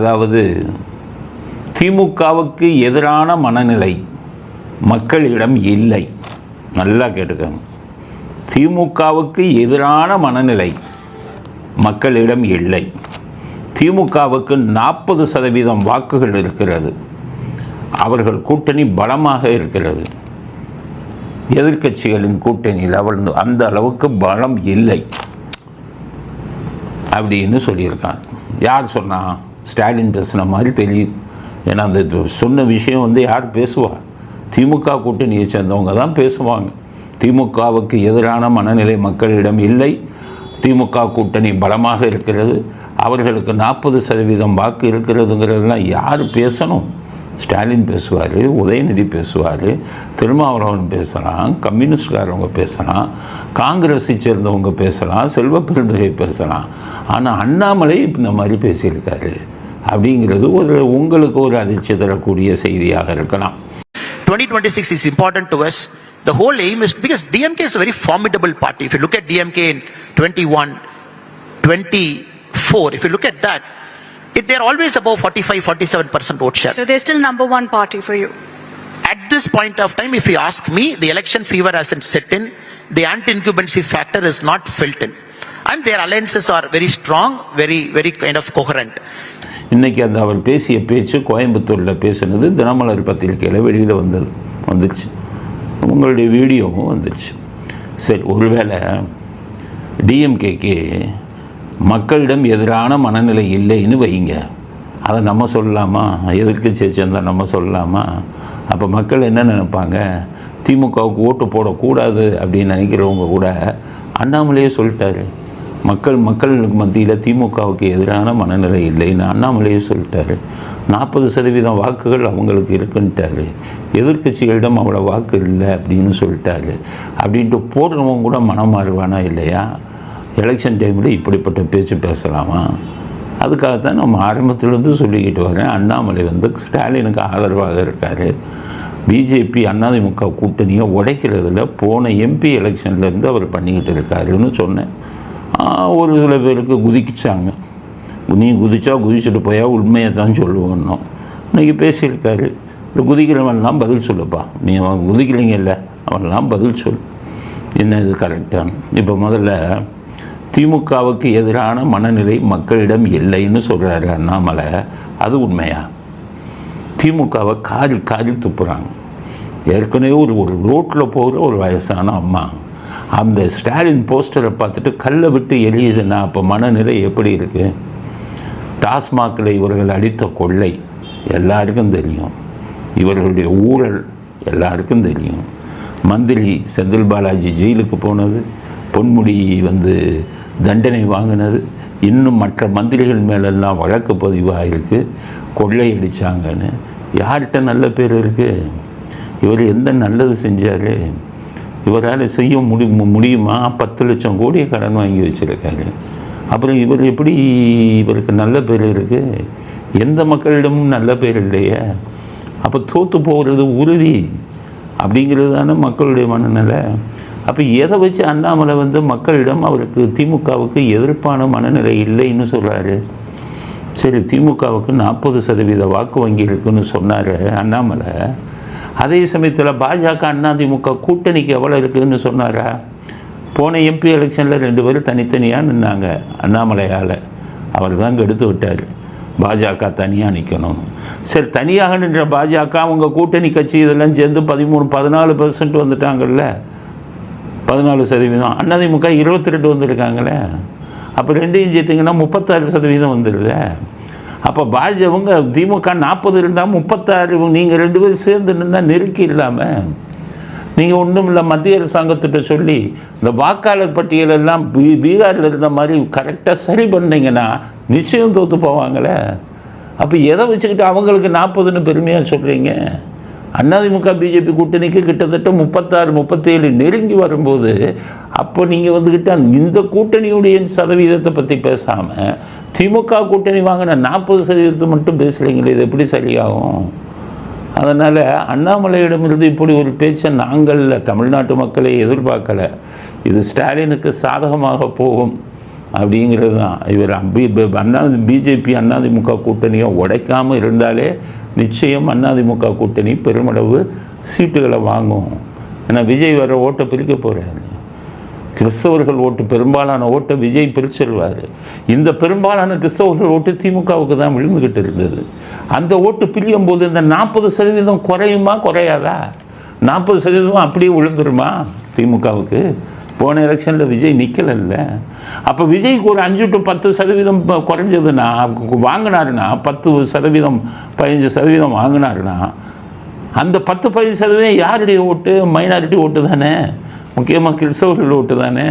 அதாவது திமுகவுக்கு எதிரான மனநிலை மக்களிடம் இல்லை. நல்லா கேட்டுக்கோங்க. திமுகவுக்கு எதிரான மனநிலை மக்களிடம் இல்லை. திமுகவுக்கு நாற்பது சதவீதம் வாக்குகள் இருக்கிறது. அவர்கள் கூட்டணி பலமாக இருக்கிறது. எதிர்க்கட்சிகளின் கூட்டணியில் அவள் அந்த அளவுக்கு பலம் இல்லை. அப்படின்னு சொல்லியிருக்கான் யார் சொன்னான் ஸ்டாலின் பேசுன மாதிரி தெரியுது. ஏன்னா அந்த சொன்ன விஷயம் வந்து யார் பேசுவா? திமுக கூட்டணியை சேர்ந்தவங்க தான் பேசுவாங்க. திமுகவுக்கு எதிரான மனநிலை மக்களிடம் இல்லை. திமுக கூட்டணி பலமாக இருக்கிறது. அவர்களுக்கு நாற்பது சதவீதம் வாக்கு இருக்கிறதுங்கிறதெல்லாம் யார் பேசணும்? ஸ்டாலின் பேசுவார் உதயநிதி பேசுவார் திருமாவளவன் பேசலாம் கம்யூனிஸ்ட்காரவங்க பேசலாம் காங்கிரஸை சேர்ந்தவங்க பேசலாம் செல்வ பெருந்தகை பேசலாம். ஆனால் அண்ணாமலை இந்த மாதிரி பேசியிருக்காரு. அப்படிங்கிறது ஒரு உங்களுக்கு ஒரு அதிர்ச்சி தரக்கூடிய செய்தியாக இருக்கலாம் 2026 is important to us. The whole aim is because DMK is a very formidable party. If you look at DMK in 21, 24, if you look at that, it, they're always above 45, 47% vote share. So they're still number one party for you. At this point of time, if you ask me, the election fever hasn't set in. The anti-incumbency factor is not felt in. And their alliances are very strong, very, very kind of coherent. இன்றைக்கி அந்த அவர் பேசிய பேச்சு கோயம்புத்தூரில் பேசுனது தினமலர் பத்திரிக்கையில் வெளியில் வந்தது வந்துச்சு. உங்களுடைய வீடியோவும் வந்துடுச்சு சரி ஒருவேளை டிஎம்கேக்கு மக்களிடம் எதிரான மனநிலை இல்லைன்னு வைங்க. அதை நம்ம சொல்லலாமா? எதிர்க்கு சேர்ந்தால் நம்ம சொல்லலாமா? அப்போ மக்கள் என்ன நினைப்பாங்க? திமுகவுக்கு ஓட்டு போடக்கூடாது அப்படின்னு நினைக்கிறவங்க கூட அண்ணாமலையே சொல்லிட்டாரு. மக்கள் மக்களுக்கு மத்தியில் திமுகவுக்கு எதிரான மனநிலை இல்லைன்னு அண்ணாமலையே சொல்லிட்டாரு. நாற்பது சதவீதம் வாக்குகள் அவங்களுக்கு இருக்குன்ட்டாரு. எதிர்க்கட்சிகளிடம் அவ்வளோ வாக்கு இல்லை அப்படின்னு சொல்லிட்டாரு. அப்படின்ட்டு போடுறவங்க கூட மனம் மாறுவானா இல்லையா? எலெக்ஷன் டைமில் இப்படிப்பட்ட பேச்சு பேசலாமா? அதுக்காகத்தான் நம்ம ஆரம்பத்திலேருந்து சொல்லிக்கிட்டு வரேன் அண்ணாமலை வந்து ஸ்டாலினுக்கு ஆதரவாக இருக்கார். பிஜேபி அதிமுக கூட்டணியை உடைக்கிறதுல போன எம்பி எலெக்ஷன்லேருந்து அவர் பண்ணிக்கிட்டு இருக்காருன்னு சொன்னேன். ஒரு சில பேருக்கு குதிச்சாங்க நீ குதிச்சா குதிச்சுட்டு போயா உண்மையை தான் சொல்லுவோன்னும் இன்னைக்கு பேசியிருக்காரு. இந்த குதிக்கிறவன்லாம் பதில் சொல்லுப்பா. நீ அவன் குதிக்கலைங்கல்ல அவன்லாம் பதில் சொல் என்ன இது கரெக்டான இப்போ முதல்ல திமுகவுக்கு எதிரான மனநிலை மக்களிடம் இல்லைன்னு சொல்கிறாரு அண்ணாமலை. அது உண்மையா? திமுகவை காரி காரி துப்புறாங்க. ஏற்கனவே ஒரு ஒரு ரோட்டில் போகிற ஒரு வயசான அம்மா. அந்த ஸ்டாலின் போஸ்டரை பார்த்துட்டு கல்லை விட்டு எரியுதுன்னா அப்போ மனநிலை எப்படி இருக்குது டாஸ்மாகில் இவர்கள் அடித்த கொள்ளை எல்லாருக்கும் தெரியும். இவர்களுடைய ஊழல் எல்லாருக்கும் தெரியும். மந்திரி செந்தில் பாலாஜி ஜெயிலுக்கு போனது பொன்முடி வந்து தண்டனை வாங்கினது இன்னும் மற்ற மந்திரிகள் மேலெல்லாம் வழக்கு பதிவாகிருக்கு கொள்ளை அடித்தாங்கன்னு யார்கிட்ட நல்ல பேர் இருக்குது இவர் எந்த நல்லது செஞ்சார்? இவரால் செய்ய முடி முடியுமா? பத்து லட்சம் கோடி கடன் வாங்கி வச்சுருக்காரு. அப்புறம் இவர் எப்படி இவருக்கு நல்ல பேர் இருக்குது எந்த மக்களிடமும் நல்ல பேர் இல்லையே? அப்போ தோற்று போகிறது உறுதி அப்படிங்கிறது தானே மக்களுடைய மனநிலை. அப்போ எதை வச்சு அண்ணாமலை வந்து மக்களிடம் அவருக்கு திமுகவுக்கு எதிர்ப்பான மனநிலை இல்லைன்னு சொல்கிறாரு சரி திமுகவுக்கு நாற்பது சதவீத வாக்கு வங்கி இருக்குன்னு சொன்னார் அண்ணாமலை. அதே சமயத்தில் பாஜக அண்ணா திமுக கூட்டணிக்கு எவ்வளோ இருக்குதுன்னு சொன்னாரா? போன எம்பி எலெக்ஷனில் ரெண்டு பேரும் தனித்தனியாக நின்னாங்க அண்ணாமலையால். அவர் தான் எடுத்து விட்டார். பாஜக தனியாக நிற்கணும் சரி தனியாக நின்ற பாஜக அவங்க கூட்டணி கட்சி இதெல்லாம் சேர்ந்து பதிமூணு பதினாலு பெர்சன்ட் வந்துட்டாங்கல்ல. பதினாலு சதவீதம். அதிமுக இருபத்தி ரெண்டு வந்திருக்காங்களே. அப்போ ரெண்டையும் சேர்த்திங்கன்னா முப்பத்தாறு சதவீதம் வந்துடுது அப்போ பாஜக திமுக நாற்பது இருந்தால் முப்பத்தாறு நீங்கள் ரெண்டு பேரும் சேர்ந்து நின்னா நெருக்கி இல்லாமல் நீங்கள் ஒன்றும் இல்லை மத்திய அரசாங்கத்திட்ட சொல்லி இந்த வாக்காளர் பட்டியலெல்லாம் பீ பீகாரில் இருந்த மாதிரி கரெக்டாக சரி பண்ணீங்கன்னா நிச்சயம் தோற்று போவாங்களே. அப்போ எதை வச்சுக்கிட்டு அவங்களுக்கு நாற்பதுன்னு பெருமையாக சொல்கிறீங்க அதிமுக பிஜேபி கூட்டணிக்கு கிட்டத்தட்ட முப்பத்தாறு முப்பத்தேழு நெருங்கி வரும்போது அப்போ நீங்கள் வந்துக்கிட்டு அந்த இந்த கூட்டணியுடைய சதவீதத்தை பற்றி பேசாமல் திமுக கூட்டணி வாங்கின நாற்பது சதவீதத்தை மட்டும் பேசுகிறீங்களே இது எப்படி சரியாகும்? அதனால் அண்ணாமலையிடமிருந்து இப்படி ஒரு பேச்சை நாங்கள் தமிழ்நாட்டு மக்களை எதிர்பார்க்கலை. இது ஸ்டாலினுக்கு சாதகமாக போகும் அப்படிங்கிறது தான். இவர் அம்பி அண்ணா பிஜேபி அண்ணாதிமுக கூட்டணியை உடைக்காமல் இருந்தாலே நிச்சயம் அதிமுக கூட்டணி பெருமளவு சீட்டுகளை வாங்கும். ஏன்னா விஜய் வர ஓட்டை பிரிக்க போகிறாரு கிறிஸ்தவர்கள் ஓட்டு பெரும்பாலான ஓட்டை விஜய் பிரிச்சிருவார். இந்த பெரும்பாலான கிறிஸ்தவர்கள் ஓட்டு திமுகவுக்கு தான் விழுந்துக்கிட்டு இருந்தது. அந்த ஓட்டு பிரியும் போது இந்த நாற்பது சதவீதம் குறையுமா குறையாதா? நாற்பது சதவீதம் அப்படியே விழுந்துருமா திமுகவுக்கு? போன எலெக்ஷனில் விஜய் நிற்கலைல்ல அப்போ விஜய்க்கு ஒரு அஞ்சு டு பத்து சதவீதம் குறைஞ்சதுன்னா வாங்கினாருன்னா பத்து சதவீதம் பதினஞ்சு சதவீதம் வாங்கினாருன்னா அந்த பத்து பதினஞ்சு சதவீதம் யாருடைய ஓட்டு? மைனாரிட்டி ஓட்டு தானே. முக்கியமாக கிறிஸ்தவர்கள் ஓட்டு தானே.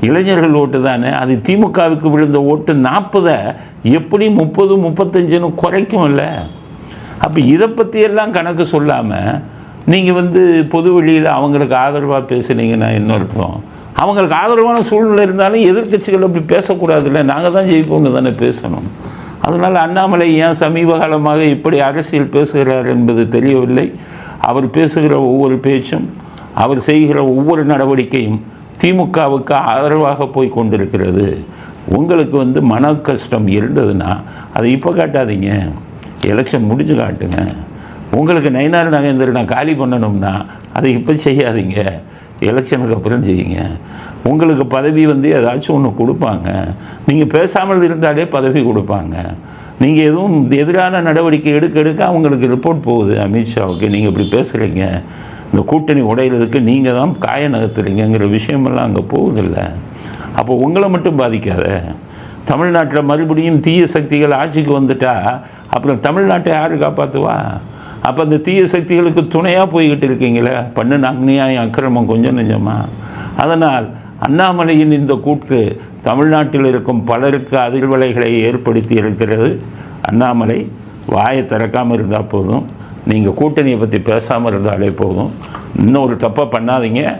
இளைஞர்கள் ஓட்டு தானே. அது திமுகவுக்கு விழுந்த ஓட்டு நாற்பதை எப்படி முப்பது முப்பத்தஞ்சுன்னு இல்லை அப்போ இதை பற்றியெல்லாம் கணக்கு சொல்லாமல் நீங்கள் வந்து பொது வெளியில் அவங்களுக்கு ஆதரவாக பேசுனீங்கன்னா என்ன அர்த்தம்? அவங்களுக்கு ஆதரவான சூழ்நிலை இருந்தாலும் எதிர்க்கட்சிகள் அப்படி பேசக்கூடாதுல்ல? நாங்கள் தான் ஜெயிப்போம்னு தானே பேசணும். அதனால் அண்ணாமலை ஏன் சமீப காலமாக இப்படி அரசியல் பேசுகிறார் என்பது தெரியவில்லை. அவர் பேசுகிற ஒவ்வொரு பேச்சும் அவர் செய்கிற ஒவ்வொரு நடவடிக்கையும் திமுகவுக்கு ஆதரவாக போய் கொண்டிருக்கிறது. உங்களுக்கு வந்து மன கஷ்டம் இருந்ததுன்னா அதை இப்போ காட்டாதீங்க. எலெக்ஷன் முடிஞ்சு காட்டுங்க. உங்களுக்கு நயினார் நாகேந்திரனை காலி பண்ணணும்னா அதை இப்போ செய்யாதீங்க. எலெக்ஷனுக்கு அப்புறம் செய்யுங்க. உங்களுக்கு பதவி வந்து ஏதாச்சும் ஒன்று கொடுப்பாங்க. நீங்கள் பேசாமல் இருந்தாலே பதவி கொடுப்பாங்க. நீங்கள் எதுவும் எதிரான நடவடிக்கை எடுக்க எடுக்க அவங்களுக்கு ரிப்போர்ட் போகுது அமித்ஷாவுக்கு. நீங்கள் இப்படி பேசுகிறீங்க இந்த கூட்டணி உடையிறதுக்கு நீங்கள் தான் காய நகர்த்துறீங்கிற விஷயமெல்லாம் அங்கே போகுதில்ல. அப்போ உங்களை மட்டும் பாதிக்காத. தமிழ்நாட்டில் மறுபடியும் தீய சக்திகள் ஆட்சிக்கு வந்துட்டா அப்புறம் தமிழ்நாட்டை யார் காப்பாற்றுவா அப்போ அந்த தீய சக்திகளுக்கு துணையாக போய்கிட்டு இருக்கீங்களே? பண்ணு அக்னியாயம் அக்கிரமம் கொஞ்சம் நெஞ்சமா? அதனால் அண்ணாமலையின் இந்த கூற்று தமிழ்நாட்டில் இருக்கும் பலருக்கு அதிர்வலைகளை ஏற்படுத்தி இருக்கிறது. அண்ணாமலை வாயை திறக்காமல் இருந்தால் போதும். நீங்கள் கூட்டணியை பற்றி பேசாமல் இருந்தாலே போதும். இன்னொரு தப்பை பண்ணாதீங்க.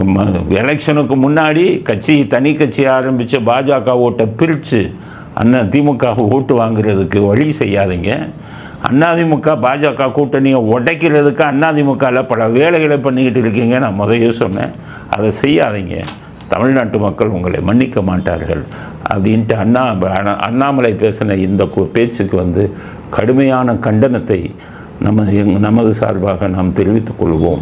ம- எலெக்ஷனுக்கு முன்னாடி கட்சி தனி கட்சி ஆரம்பித்து பாஜக ஓட்டை பிரித்து அண்ணன் திமுக ஓட்டு வாங்குறதுக்கு வழி செய்யாதீங்க. அதிமுக பாஜக கூட்டணியை உடைக்கிறதுக்கு அதிமுகவில் பல வேலைகளை பண்ணிக்கிட்டு இருக்கீங்க. நான் முதல்ல சொன்னேன். அதை செய்யாதீங்க. தமிழ்நாட்டு மக்கள் உங்களை மன்னிக்க மாட்டார்கள் அப்படின்ட்டு அண்ணா அண்ணாமலை பேசின இந்த பேச்சுக்கு வந்து கடுமையான கண்டனத்தை நமது எங்- நமது சார்பாக நாம் தெரிவித்துக் கொள்வோம்.